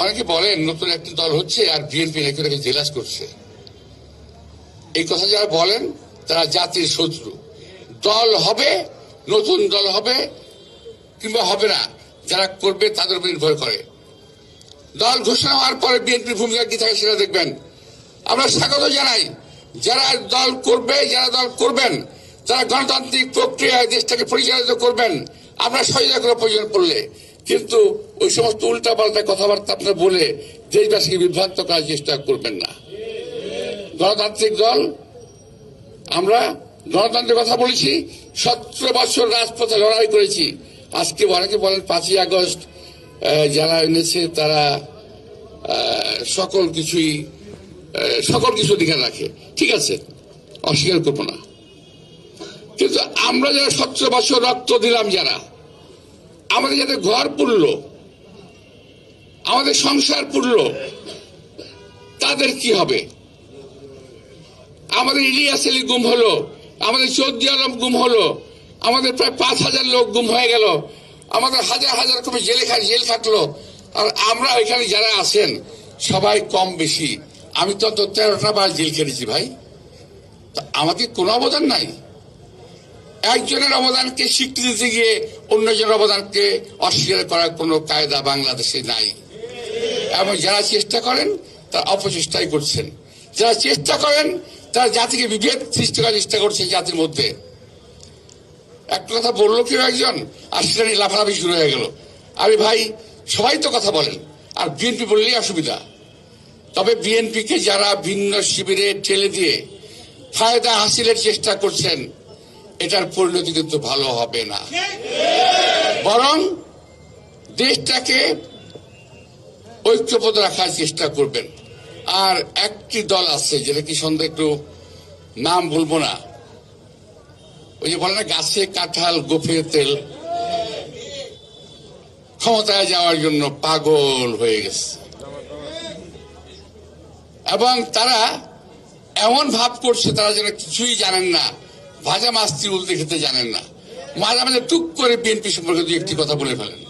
অনেকে বলেন নতুন একটি দল হচ্ছে আর বিএনপি নাকি জেলাস করছে। এই কথা যারা বলেন, তারা জাতির শত্রু। দল হবে, নতুন দল হবে কিংবা হবে না, যারা করবে তাদের উপর নির্ভর করে। দল ঘোষণা হওয়ার পরে বিএনপির ভূমিকা কি থাকে সেটা দেখবেন। আমরা স্বাগত জানাই, যারা দল করবে, যারা দল করবেন, তারা গণতান্ত্রিক প্রক্রিয়ায় দেশটাকে পরিচালিত করবেন। আমরা সহায়তা করার প্রয়োজন পড়লে কিন্তু ওই সমস্ত উল্টাপাল্টা কথাবার্তা আপনারা বলে দেশবাসীকে বিভ্রান্ত করার চেষ্টা করবেন না। গণতান্ত্রিক দল, আমরা গণতন্ত্রের কথা বলেছি, সতেরো বছর রাজপথে লড়াই করেছি। আজকে অনেকে বলেন পাঁচই আগস্ট যারা এনেছে তারা সকল কিছুই সকল কিছু অধিকার রাখে। ঠিক আছে, অস্বীকার করব না। কিন্তু আমরা যারা সতেরো বছর রক্ত দিলাম যারা আমাদের যাদের ঘর পুরল আমাদের সংসার পুরল তাদের কি হবে? আমাদের ইলিয়াস আলী গুম হলো, আমাদের চৌধুরী আলম গুম হলো, আমাদের প্রায় পাঁচ হাজার লোক গুম হয়ে গেল, আমাদের হাজার হাজার কমে জেলে জেল খাটলো, আর আমরা এখানে যারা আছেন, সবাই কম বেশি। আমি তো তেরোটা বার জেল খেটেছি ভাই। তা আমাদের কোনো অবদান নাই। একজনের অবদানকে স্বীকৃতি গিয়ে অন্যজনের অবদানকে অস্বীকার করার কোনো কায়দা বাংলাদেশে নাই। এবং যারা চেষ্টা করেন, তারা অপচেষ্টাই করছেন। যারা চেষ্টা করেন, তারা জাতিকে বিভেদ সৃষ্টি করার চেষ্টা করছে জাতির মধ্যে। একটা কথা বলল কেউ একজন, আর সেটা নিয়ে লাফালাফি শুরু হয়ে গেল। আরে ভাই, সবাই তো কথা বলেন, আর বিএনপি বললেই অসুবিধা। তবে বিএনপিকে যারা ভিন্ন শিবিরে ঠেলে দিয়ে ফায়দা হাসিলের চেষ্টা করছেন এটার পরিণতি কিন্তু ভালো হবে না। বরং দেশটাকে ঐক্যবদ্ধ রাখার চেষ্টা করবেন। আর একটি দল আছে, যেটা কি সন্ধ্যা একটু নাম বলব না। ওই যে বলে না, গাছে কাঁঠাল, গোফে তেল। ক্ষমতায় যাওয়ার জন্য পাগল হয়ে গেছে। এবং তারা এমন ভাব করছে, তারা যেন কিছুই জানেন না। ভাজা মাছ উল্টে খেতে জানেন না। মাঝে মাঝে টুক করে বিএনপি সম্পর্কে দু একটি কথা বলে ফেলেন।